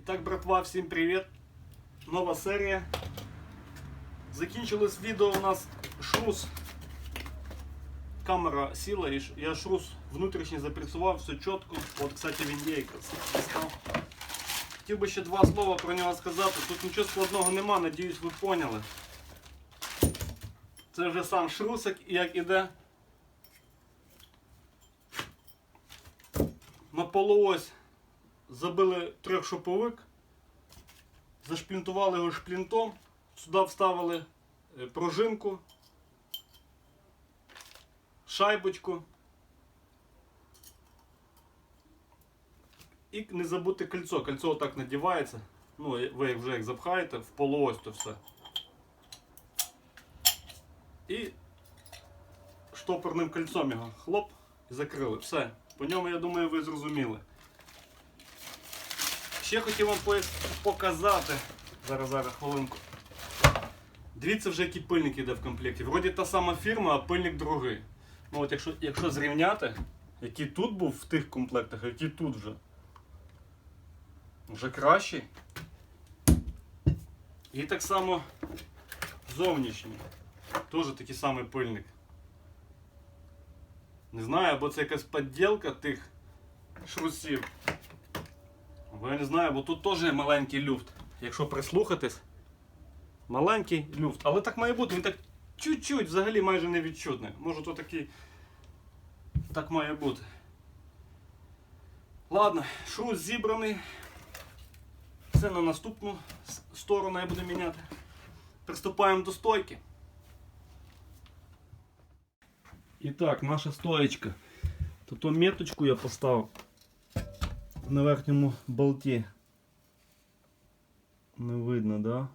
І так, братва, всім привіт! Нова серія. Закінчилось відео у нас шрус. Камера сіла і я шрус внутрішній запрацював, все чітко. От, кстати, він є якраз. Став. Хотів би ще два слова про нього сказати. Тут нічого складного нема, надіюсь, ви поняли. Це вже сам шрусик, і як іде. На полуось забили трьохшоповик, зашплінтували його шплінтом, сюди вставили е, пружинку, шайбочку. І не забути кольцо. Кольцо отак надівається. Ну, ви вже як запхаєте в полуось то все. І штопорним кольцом його хлоп і закрили. Все. По ньому, я думаю, ви зрозуміли. Ще хотів вам показати. Зараз, зараз, хвилинку. Дивіться вже, який пильник йде в комплекті. Вроді та сама фірма, а пильник другий. Ну от якщо, якщо зрівняти, який тут був в тих комплектах, який тут вже. Вже кращий. І так само зовнішній. Теж такий самий пильник. Не знаю, або це якась підділка тих шрусів. Бо я не знаю, бо тут теж маленький люфт. Якщо прислухатись, маленький люфт. Але так має бути, він так чуть-чуть взагалі майже не відчутний. Може то такий. Так має бути. Ладно, шрус зібраний. Все на наступну сторону я буду міняти. Приступаємо до стойки. І так, наша стоечка. Тут меточку я поставив на верхньому болті. Не видно, да?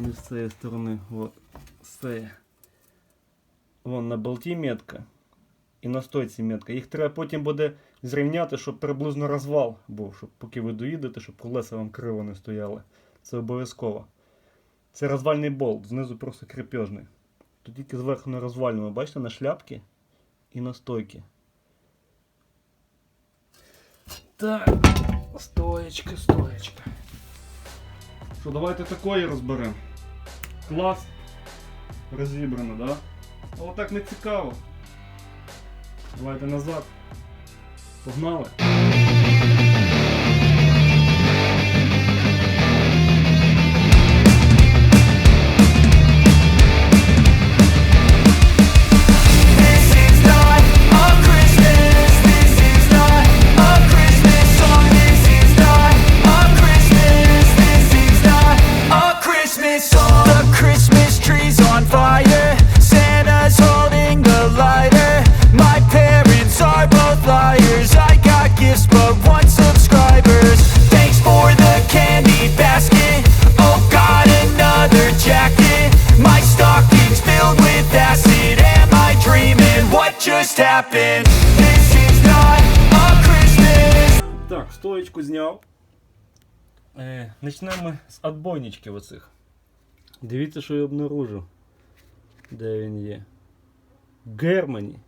Не з цієї сторони, от, цієї. Вон на болті метка і на стойці метка. Їх треба потім буде зрівняти, щоб приблизно розвал був, щоб поки ви доїдете, щоб колеса вам криво не стояли. Це обов'язково. Це розвальний болт, знизу просто крепежний. Тут тільки зверху не розвальному, бачите, на шляпки і на стойки. Так, стоечка, стоечка. Що, давайте такої розберемо. Клас. Розібрано, да? А отак не цікаво. Давайте назад. Погнали. Just happened? This is not a Christmas. Так, стоечку зняв. Е, Почнемо з отбойнички оцих. Дивіться, що я обнаружив. Де він є. Германі.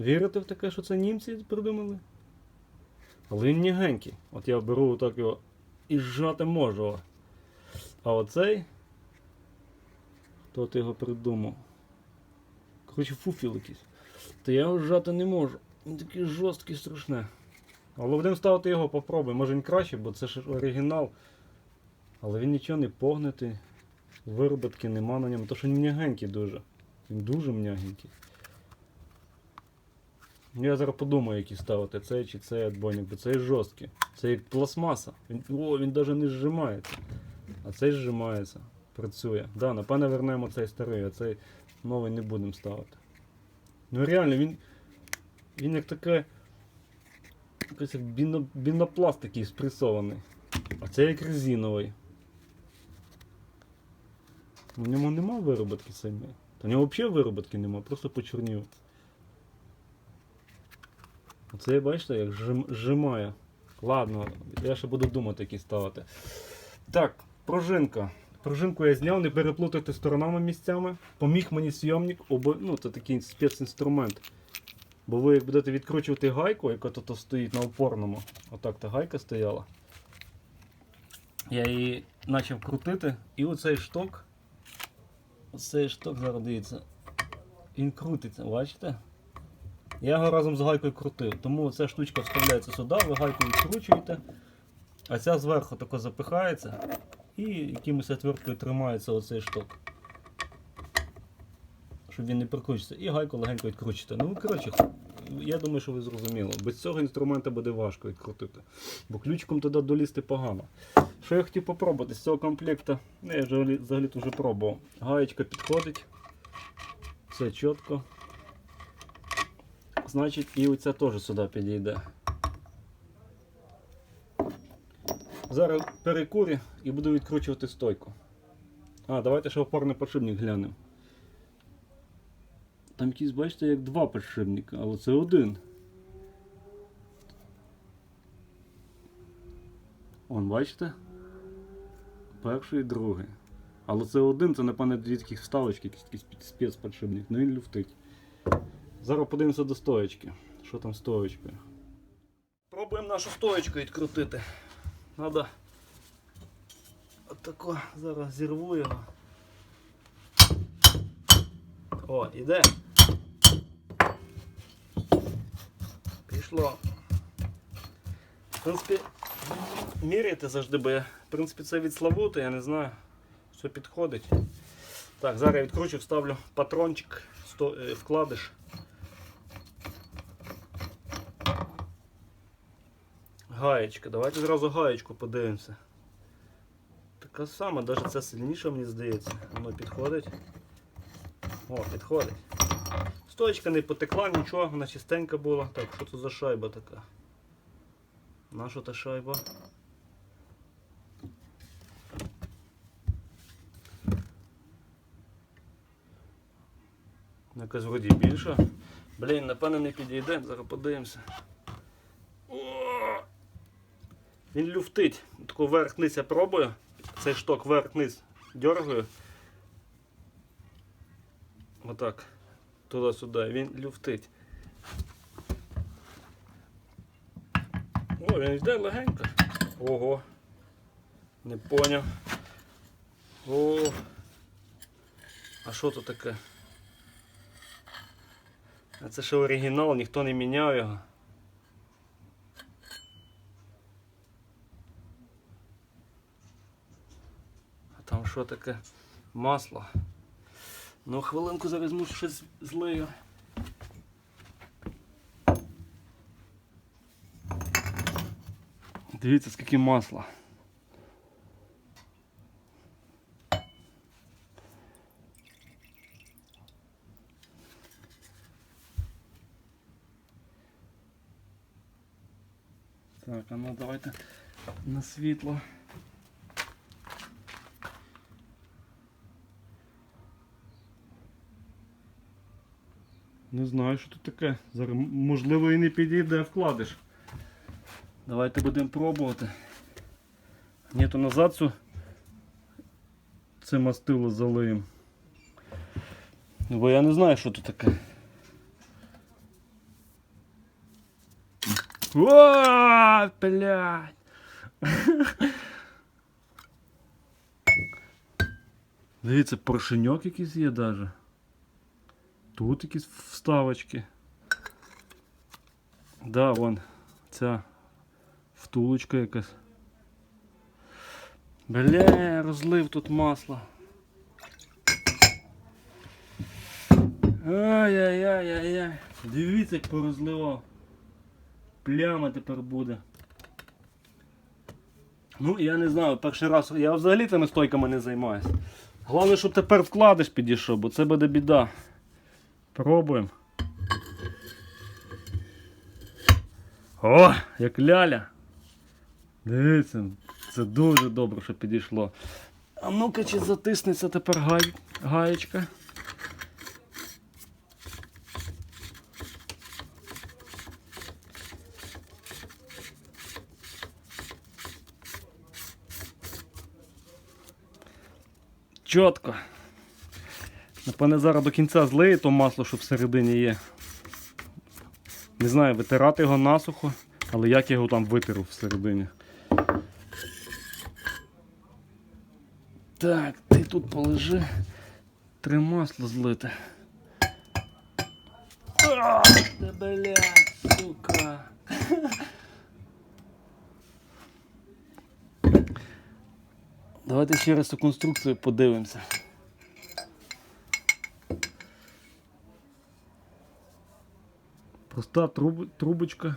Вірите в таке, що це німці придумали? Але він нігенький. От я беру отак його і зжати можу. А оцей. Хто ти його придумав? Коротше, фуфіл якийсь. То я його зжати не можу. Він такий жорсткий, страшне. Але будемо ставити його, попробуємо. Може він краще, бо це ж оригінал. Але він нічого не погнутий. Вироботки нема на ньому. То що він м'ягенький дуже. Він дуже м'ягенький. Я зараз подумаю, який ставити, цей чи цей отбойник, бо цей жорсткий. Це як пластмаса. Він, о, він навіть не зжимається. А цей зжимається. Працює. Да, напевне вернемо цей старий, а цей новий не будемо ставити. Ну реально, він. Він як таке. Якийсь як біно, бінопласт такий спресований. А це як резиновий. У ньому нема вироботки самі. Та у нього взагалі вироботки нема, просто почорнів. Оце бачите, як жим, зжимає. Ладно, я ще буду думати, які ставити. Так, пружинка. Пружинку я зняв, не переплутати сторонами місцями. Поміг мені зйомник, обо... ну це такий спецінструмент. Бо ви як будете відкручувати гайку, яка тут стоїть на опорному, отак та гайка стояла. Я її почав крутити, і оцей шток, оцей шток зараз дивіться, він крутиться, бачите? Я його разом з гайкою крутив, тому ця штучка вставляється сюди, ви гайку відкручуєте, а ця зверху тако запихається і якимось отверткою тримається оцей шток. Щоб він не прикручився. І гайку легенько відкручуєте. Ну, коротше, я думаю, що ви зрозуміли. Без цього інструмента буде важко відкрутити. Бо ключиком туди долізти погано. Що я хотів попробувати з цього комплекту, ну, я взагалі, взагалі вже пробував. Гаєчка підходить. Все чітко. Значить, і оця теж сюди підійде. Зараз перекурю і буду відкручувати стойку. А, давайте ще опорний подшипник глянемо. Там якісь, бачите, як два подшипника, але це один. Он, бачите? Перший і другий. Але це один, це напевне дві таких вставочки, якийсь спецподшипник, ну він люфтить. Зараз подивимося до стоечки. Що там з стоечкою? Пробуємо нашу стоечку відкрутити. Надо отако зараз зірву його. О, іде. Пішло. В принципі, міряйте завжди, бо я, в принципі, це від Славути, я не знаю. Все підходить. Так, зараз я відкручу, вставлю патрончик, е, вкладиш. Гаєчка. Давайте зразу гаєчку подивимося. Така сама, навіть це сильніше, мені здається. Воно підходить. О, підходить. Стоечка не потекла, нічого, вона чистенька була. Так, що це за шайба така? Наша та шайба? Якась вроді більша. Блін, напевно не підійде, зараз подивимося. О! Він люфтить. Таку верх-низ я пробую. Цей шток верх-низ дергаю. Отак. Туди-сюди. Він люфтить. О, він йде легенько. Ого. Не поняв. О. А що тут таке? А це ще оригінал, ніхто не міняв його. Там що таке? Масло. Ну, хвилинку мушу щось злию. Дивіться, скільки масла. Так, а ну давайте на світло. Не знаю, що тут таке. Зараз можливо і не підійде, вкладиш. Давайте будемо пробувати. Ні, то назад цю це мастило залиємо. Бо я не знаю, що тут таке. О, блядь. Дивіться, поршеньок якийсь є даже. Тут якісь вставочки. Да, вон ця втулочка якась. Бля, розлив тут масло. Ай-яй-яй-яй-яй. Дивіться, як порозливав. Пляма тепер буде. Ну, я не знаю, перший раз. Я взагалі цими стойками не займаюся. Головне, щоб тепер вкладиш підійшов, бо це буде біда. Пробуємо. О, як ляля. Дивіться, це дуже добре, що підійшло. А ну-ка, чи затиснеться тепер гай... гаєчка. Чітко. Напевне, зараз до кінця злиє то масло, що всередині є. Не знаю, витирати його насухо, але як його там витеру всередині. Так, ти тут полежи. Три масла злити. А, да блядь, сука. Давайте ще раз цю конструкцію подивимося. Проста труб, трубочка.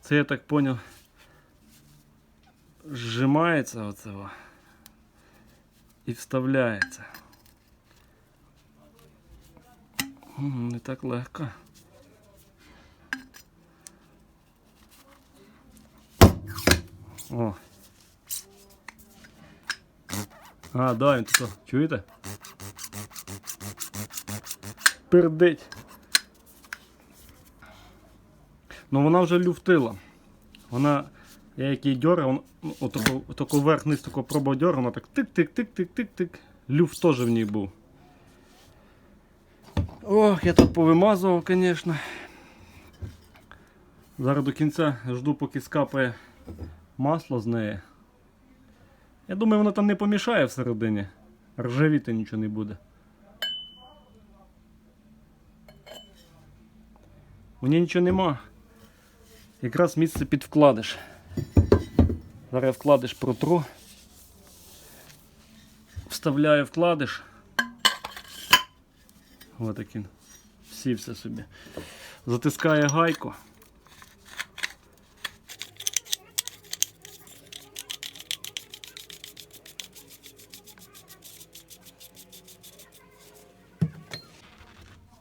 Це я так поняв. Зжимається оце о, і вставляється. М, Не так легко. О. А, да, він тут. Чуєте? Пердить. Ну вона вже люфтила. Вона, я її дьоргав, вон- ну, отако, отако верх-низ тако пробував дьоргав, вона так тик-тик-тик-тик-тик-тик. Люфт теж в ній був. Ох, я тут повимазував, звісно. Зараз до кінця жду, поки скапає масло з неї. Я думаю, воно там не помішає всередині. Ржавіти нічого не буде. Ній нічого нема. Якраз місце під вкладиш. Зараз вкладиш протру. Вставляю вкладиш. Отак він. Сівся собі. Затискає гайку.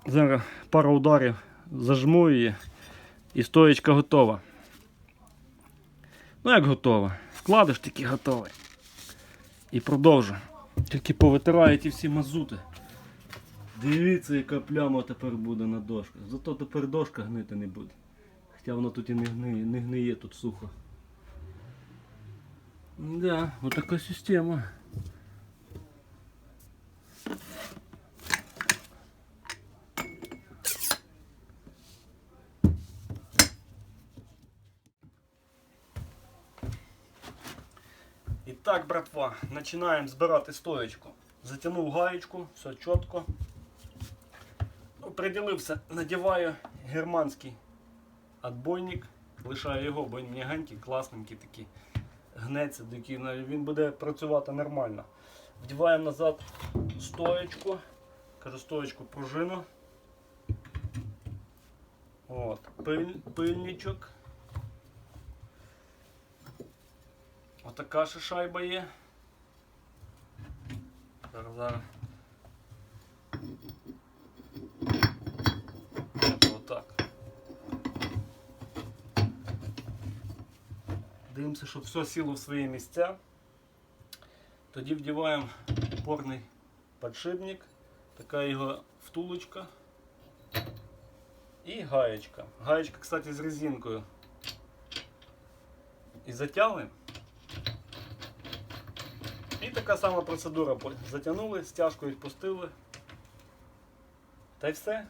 Зараз пару ударів зажму її і стоєчка готова. Ну як готова? Вкладиш таки готовий. І продовжу. Тільки повитираю ті всі мазути. Дивіться, яка пляма тепер буде на дошках. Зато тепер дошка гнити не буде. Хоча воно тут і не гниє, не гниє тут сухо. Да, отака система. Так, братва, починаємо збирати стоечку. Затягнув гаєчку, все чітко. Приділився, надіваю германський отбойник, лишаю його, бо він м'ягенький, класненький такий. Гнеться, такий, ну, він буде працювати нормально. Вдіваємо назад стоечку. Кажу, стоечку пружину. От, пиль, пильничок. Отака ще шайба є. Зараз зараз. Отак. Дивимося, щоб все сіло в свої місця. Тоді вдіваємо опорний подшипник, така його втулочка і гаєчка. Гаєчка, кстати, з резинкою. І затягуємо. Така сама процедура. Затягнули, стяжку відпустили. Та й все.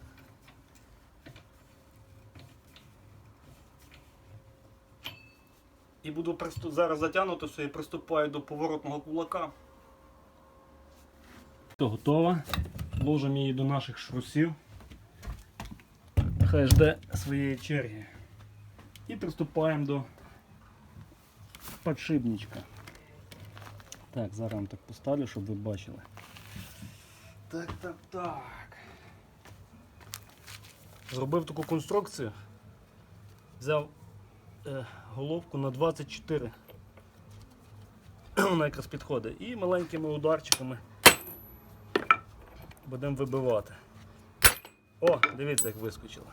І буду зараз затягнути все і приступаю до поворотного кулака. Все готово. Ложимо її до наших шрусів. Хай жде своєї черги. І приступаємо до подшипничка. Так, зараз вам так поставлю, щоб ви бачили. Так, так, так. Зробив таку конструкцію. Взяв е, головку на 24. Вона якраз підходить. І маленькими ударчиками будемо вибивати. О, дивіться, як вискочило.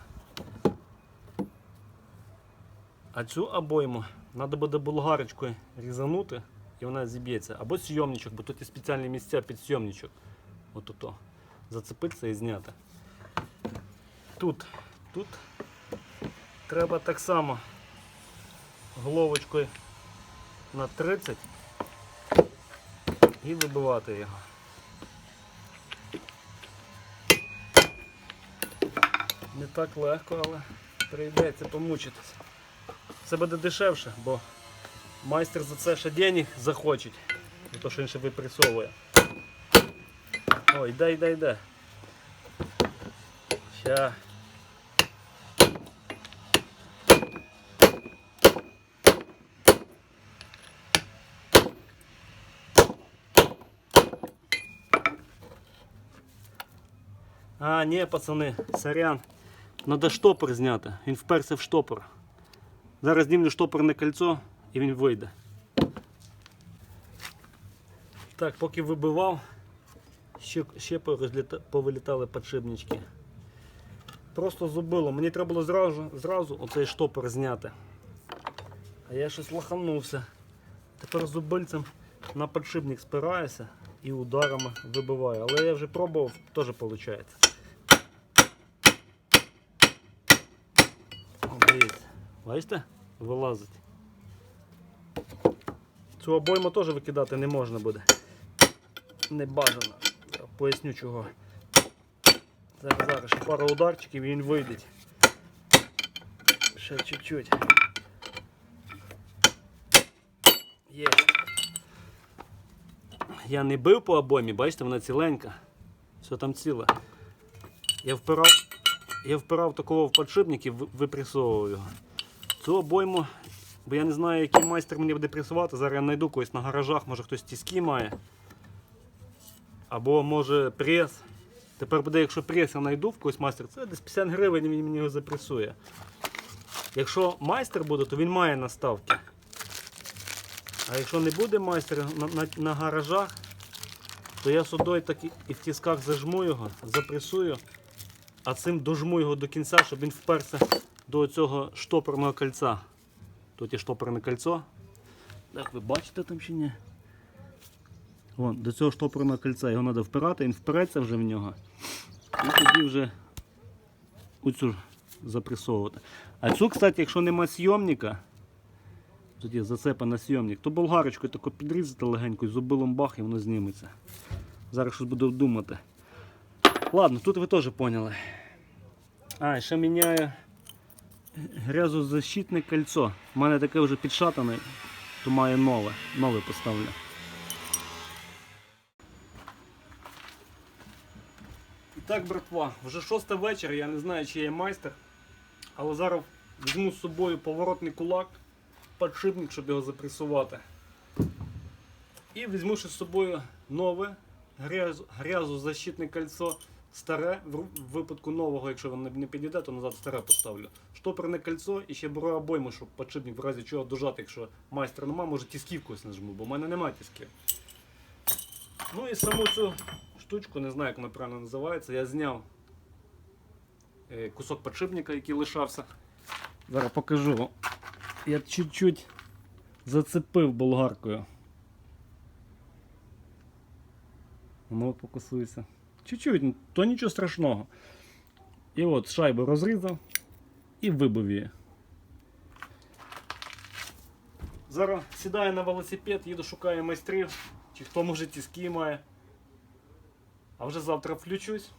А цю обойму треба буде болгарочкою різанути і вона зіб'ється. Або сйомничок, бо тут є спеціальні місця під сйомничок. От ото. Зацепитися і зняти. Тут, тут треба так само головочкою на 30 і вибивати його. Не так легко, але прийдеться помучитися. Це буде дешевше, бо майстер за це ще денег захоче. За те, що він ще випресовує. Ой, йде, йде, йде. Ща. А, ні, пацани, сорян. Надо штопор зняти. Він вперся в штопор. Зараз знімлю штопорне кольцо і він вийде. Так, поки вибивав, ще, ще повилітали подшипнички. Просто зубило. Мені треба було зразу, зразу оцей штопор зняти. А я щось лоханувся. Тепер зубильцем на подшипник спираюся і ударами вибиваю. Але я вже пробував, теж виходить. О, Дивіться. Бачите? Вилазить. Цю обойму теж викидати не можна буде. Не бажано. Поясню чого. Зараз, зараз ще пару ударчиків і він вийде. Ще чуть-чуть. Є. Я не бив по обоймі, бачите, вона ціленька. Все там ціле. Я впирав, я впирав такого в подшипник і випресовував його. Цю обойму, бо я не знаю, який майстер мені буде пресувати. Зараз я знайду когось на гаражах, може хтось тіски має. Або може прес. Тепер буде, якщо прес я знайду в когось майстер, це десь 50 гривень він мені його запресує. Якщо майстер буде, то він має наставки. А якщо не буде майстер на, на, на гаражах, то я сюди так і, в тисках зажму його, запресую, а цим дожму його до кінця, щоб він вперся до цього штопорного кольця. Тут є штопорне кольцо. Так, ви бачите там чи ні? Вон, до цього штопорного кольця його треба впирати, він впереться вже в нього. І тоді вже оцю запресовувати. А цю, кстати, якщо нема сйомника, є зацепа сйомник, то болгарочкою тако підрізати легенько і зубилом бах і воно зніметься. Зараз щось буду думати. Ладно, тут ви теж поняли. А, ще міняю грязозащитне кольцо. У мене таке вже підшатане, то маю нове. Нове поставлю. І так, братва, вже шоста вечір, я не знаю, чи я майстер. Але зараз візьму з собою поворотний кулак, подшипник, щоб його запресувати. І візьму ще з собою нове грязозащитне кольцо. Старе, в випадку нового, якщо воно не підійде, то назад старе поставлю. Штопорне кольцо і ще беру обойму, щоб подшипник в разі чого дожати, якщо майстра немає, може тисків когось нажму, бо в мене немає тисків. Ну і саму цю штучку, не знаю, як вона правильно називається, я зняв е, кусок подшипника, який лишався. Зараз покажу. Я чуть-чуть зацепив болгаркою. Воно покусується. Чуть-чуть, ну, то нічого страшного. І от шайбу розрізав і вибив її. Зараз сідаю на велосипед, їду шукаю майстрів, чи хто може тіски має. А вже завтра включусь